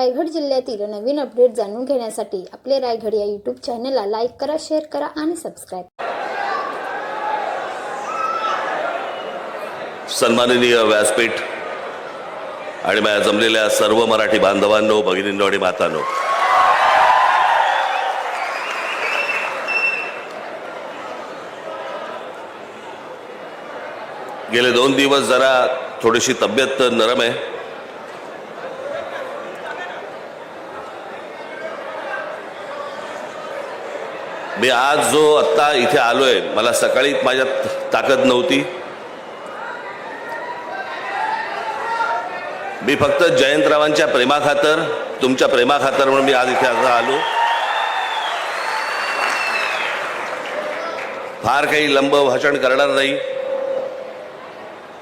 रायगड जिल्ह्यातील नवीन अपडेट जाणून घेण्यासाठी आपले रायगड या यूट्यूब चॅनलला लाईक करा शेअर करा आणि सबस्क्राईब सन्माननीय व्यासपीठ आणि माझ्या जमलेल्या सर्व मराठी बांधवांनो भगिनींनो आणि मातांनो. गेले दोन दिवस जरा थोडीशी तब्येत नरम आहे. मी आज जो आत्ता इथे आलोय मला सकाळी माझ्यात ताकद नव्हती. मी फक्त जयंतरावांच्या प्रेमाखातर तुमच्या प्रेमाखातर म्हणून मी आज इथे आता आलो. फार काही लंब भाषण करणार नाही.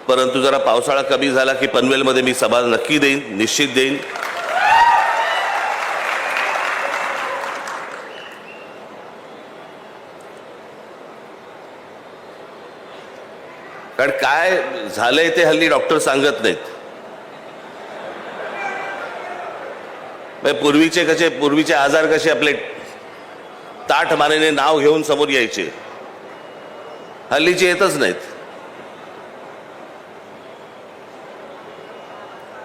परंतु जरा पावसाळा कमी झाला की पनवेलमध्ये मी सभा नक्की देईन निश्चित देईन. कारण काय झालंय ते हल्ली डॉक्टर सांगत नाहीत. म्हणजे पूर्वीचे कसे पूर्वीचे आजार कसे आपले ताठ मानेने नाव घेऊन समोर यायचे. हल्लीचे येतच नाहीत.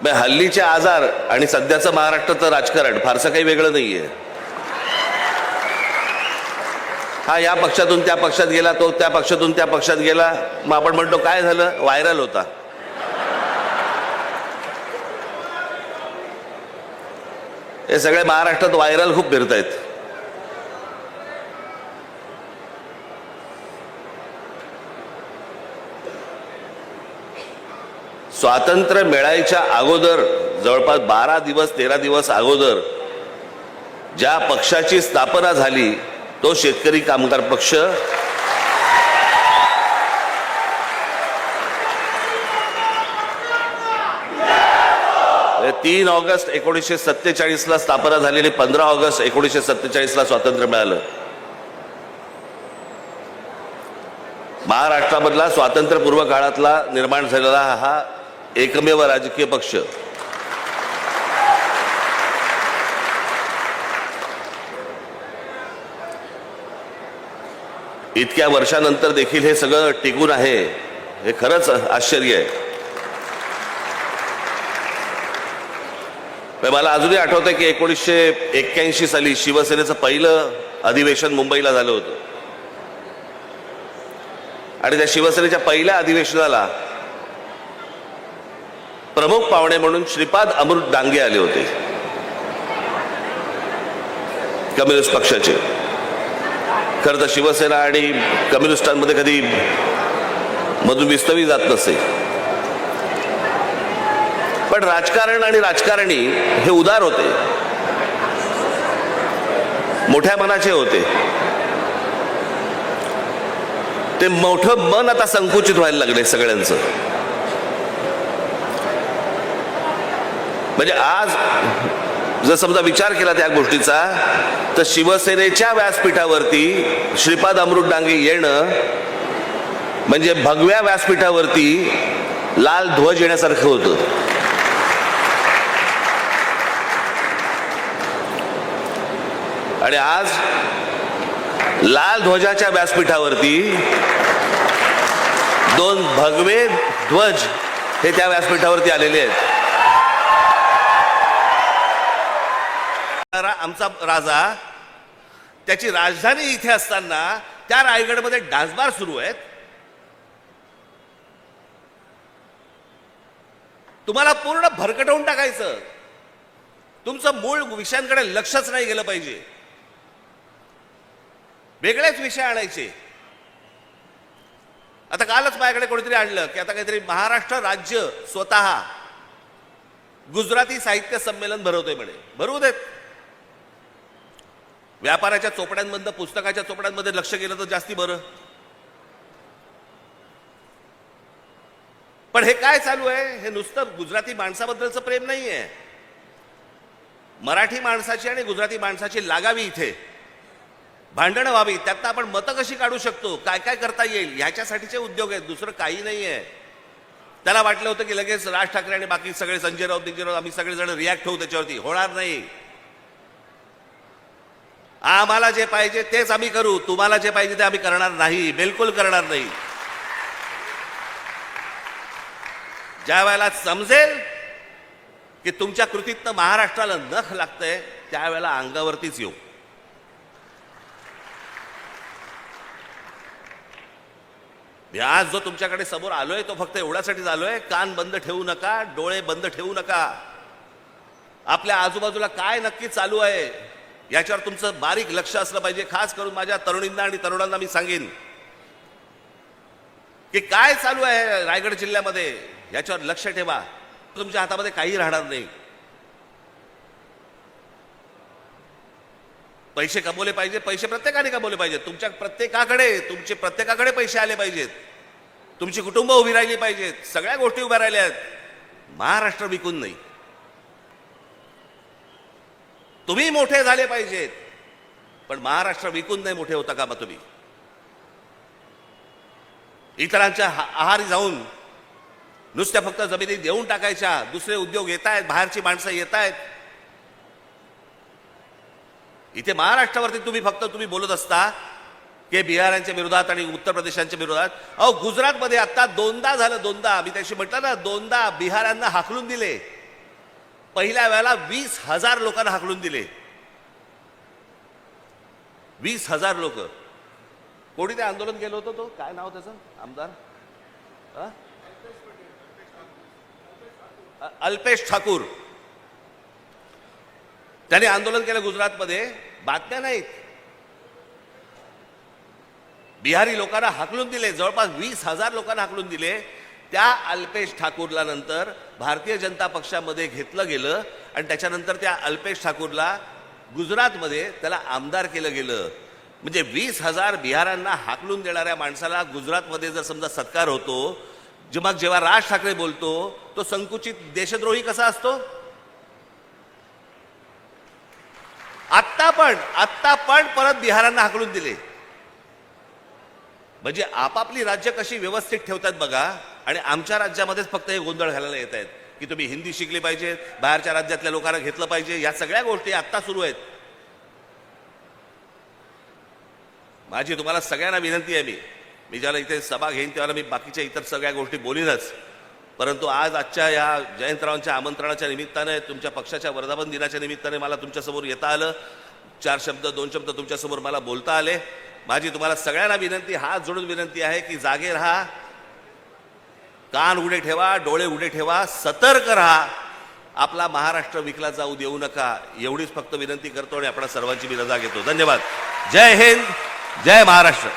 म्हणजे हल्लीचे आजार आणि सध्याचं महाराष्ट्राचं राजकारण फारसं काही वेगळं नाहीये. हा या पक्षातून त्या पक्षात गेला तो त्या पक्षातून त्या पक्षात गेला. मग आपण म्हणतो काय झालं? व्हायरल होता. हे सगळे महाराष्ट्रात व्हायरल खूप फिरत आहेत स्वातंत्र्य मिळायच्या अगोदर जवळपास बारा दिवस तेरा दिवस अगोदर ज्या पक्षाची स्थापना झाली तो शेतकरी कामगार पक्ष. तीन ऑगस्ट एकोणीसशे सत्तेचाळीस ला स्थापना झालेली पंधरा ऑगस्ट एकोणीसशे सत्तेचाळीस ला स्वातंत्र्य मिळालं. महाराष्ट्रामधला स्वातंत्र्यपूर्व काळातला निर्माण झालेला हा एकमेव राजकीय पक्ष. इतक्या वर्षानंतर देखील हे सगळं टिकून आहे हे खरंच आश्चर्य आहे. मला अजूनही आठवतंय की एकोणीसशे एक्क्याऐंशी साली शिवसेनेचं पहिलं अधिवेशन मुंबईला झालं होतं. आणि त्या शिवसेनेच्या पहिल्या अधिवेशनाला प्रमुख पाहुणे म्हणून श्रीपाद अमृत डांगे आले होते. कम्युनिस्ट पक्षाचे. खरं तर शिवसेना आणि कम्युनिस्टांमध्ये कधी मधून विस्तवी जात नसे. पण राजकारण आणि राजकारणी हे उदार होते. मोठ्या मनाचे होते. ते मोठं मन आता संकुचित व्हायला लागले सगळ्यांचं. म्हणजे आज जर समजा विचार केला त्या गोष्टीचा तर शिवसेनेच्या व्यासपीठावरती श्रीपाद अमृत डांगे येणं म्हणजे भगव्या व्यासपीठावरती लाल ध्वज येण्यासारखं होतं. आणि आज लाल ध्वजाच्या व्यासपीठावरती दोन भगवे ध्वज हे त्या व्यासपीठावरती आलेले आहेत. आमचा राजा त्याची राजधानी इथे असताना त्या रायगडमध्ये डान्सबार सुरू आहेत. तुम्हाला पूर्ण भरकटवून टाकायचं. तुमचं मूळ विषयांकडे लक्षच नाही गेलं पाहिजे. वेगळेच विषय आणायचे. आता कालच माझ्याकडे कोणीतरी आणलं की आता काहीतरी महाराष्ट्र राज्य स्वतः गुजराती साहित्य संमेलन भरवतोय म्हणे. भरवू देत. व्यापाराच्या चोपड्यांमधनं पुस्तकाच्या चोपड्यांमध्ये लक्ष गेलं तर जास्ती बरं. पण हे काय चालू आहे? हे नुसतं गुजराती माणसाबद्दलचं प्रेम नाही आहे मराठी माणसाची आणि गुजराती माणसाची लागावी इथे. भांडणं व्हावी. त्यातनं आपण मतं कशी काढू शकतो? काय काय करता येईल? ह्याच्यासाठीचे उद्योग आहेत. दुसरं काही नाही आहे त्याला वाटलं होतं की लगेच राज ठाकरे आणि बाकी सगळे संजय राऊत दिग्जय राऊत आम्ही सगळेजण रिॲक्ट होऊ त्याच्यावरती. होणार नाही. आम्हाला जे पाहिजे तेच आम्ही करू. तुम्हाला जे पाहिजे ते आम्ही करणार नाही. बिलकुल करणार नाही. ज्या वेळेला समजेल की तुमच्या कृतीतनं महाराष्ट्राला नख लागतंय त्यावेळेला अंगावरतीच येऊ. मी आज जो तुमच्याकडे समोर आलोय तो फक्त एवढ्यासाठीच आलोय कान बंद ठेवू नका डोळे बंद ठेवू नका. आपल्या आजूबाजूला काय नक्की चालू आहे? याच्यावर तुमचं बारीक लक्ष असलं पाहिजे खास करून माझ्या तरुणींना आणि तरुणांना मी सांगेन. की काय चालू आहे रायगड जिल्ह्यामध्ये? याच्यावर लक्ष ठेवा. तुमच्या हातामध्ये काही राहणार नाही. पैसे कमवले पाहिजे पैसे प्रत्येकाने कमवले पाहिजेत. तुमच्या प्रत्येकाकडे तुमचे प्रत्येकाकडे पैसे आले पाहिजेत. तुमची कुटुंब उभी राहिली पाहिजेत. सगळ्या गोष्टी उभ्या राहिल्या आहेत. महाराष्ट्र विकून नाही. तुम्ही मोठे झाले पाहिजेत. पण महाराष्ट्र विकून नाही मोठे होता का मग तुम्ही. इतरांच्या आहारी जाऊन नुसत्या फक्त जमिनी देऊन टाकायच्या दुसरे उद्योग येत आहेत बाहेरची माणसं येत आहेत इथे महाराष्ट्रावरती तुम्ही फक्त तुम्ही बोलत असता की बिहारांच्या विरोधात आणि उत्तर प्रदेशांच्या विरोधात. अहो गुजरातमध्ये आता दोनदा झालं दोनदा. मी त्याशी म्हटलं ना दोनदा बिहारांना हाकलून दिले. पहिल्या वेळेला वीस हजार लोकांना हाकलून दिले. वीस हजार लोक. कोणी ते आंदोलन केलं होतं तो? काय नाव त्याचं? आमदार? अल्पेश ठाकूर. त्याने आंदोलन केलं गुजरातमध्ये. बातम्या नाहीत. बिहारी लोकांना हाकलून दिले. जवळपास वीस हजार लोकांना हाकलून दिले. त्या अल्पेश ठाकूरला नंतर भारतीय जनता पक्षामध्ये घेतलं गेलं आणि त्याच्यानंतर त्या अल्पेश ठाकूरला गुजरातमध्ये त्याला आमदार केलं गेलं. म्हणजे वीस हजार बिहारांना हाकलून देणाऱ्या माणसाला गुजरातमध्ये जर समजा सत्कार होतो जेव्हा जेव्हा राज ठाकरे बोलतो तो संकुचित देशद्रोही कसा असतो? आत्ता पण आत्ता पण परत बिहारांना हाकलून दिले. म्हणजे आपापली राज्य कशी व्यवस्थित ठेवतात बघा. आणि आमच्या राज्यामध्येच फक्त हे गोंधळ घालायला येत आहेत की तुम्ही हिंदी शिकली पाहिजे बाहेरच्या राज्यातल्या लोकांना घेतलं पाहिजे या सगळ्या गोष्टी आत्ता सुरू आहेत. माझी तुम्हाला सगळ्यांना विनंती आहे मी. मी ज्याला इथे सभा घेईन तेव्हा मी बाकीच्या इतर सगळ्या गोष्टी बोलीनच. परंतु आज आजच्या या जयंतरावांच्या आमंत्रणाच्या निमित्ताने तुमच्या पक्षाच्या वर्धापन दिनाच्या निमित्ताने मला तुमच्यासमोर येता आलं. चार शब्द दोन शब्द तुमच्यासमोर मला बोलता आले. माझी तुम्हाला सगळ्यांना विनंती हात जोडून विनंती आहे की जागे राहा कान उडे ठेवा डोळे उडे ठेवा सतर्क राहा. आपला महाराष्ट्र विकला जाऊ देऊ नका एवढीच फक्त विनंती करतो आणि आपल्या सर्वांची मी रजा घेतो. धन्यवाद. जय हिंद जय महाराष्ट्र.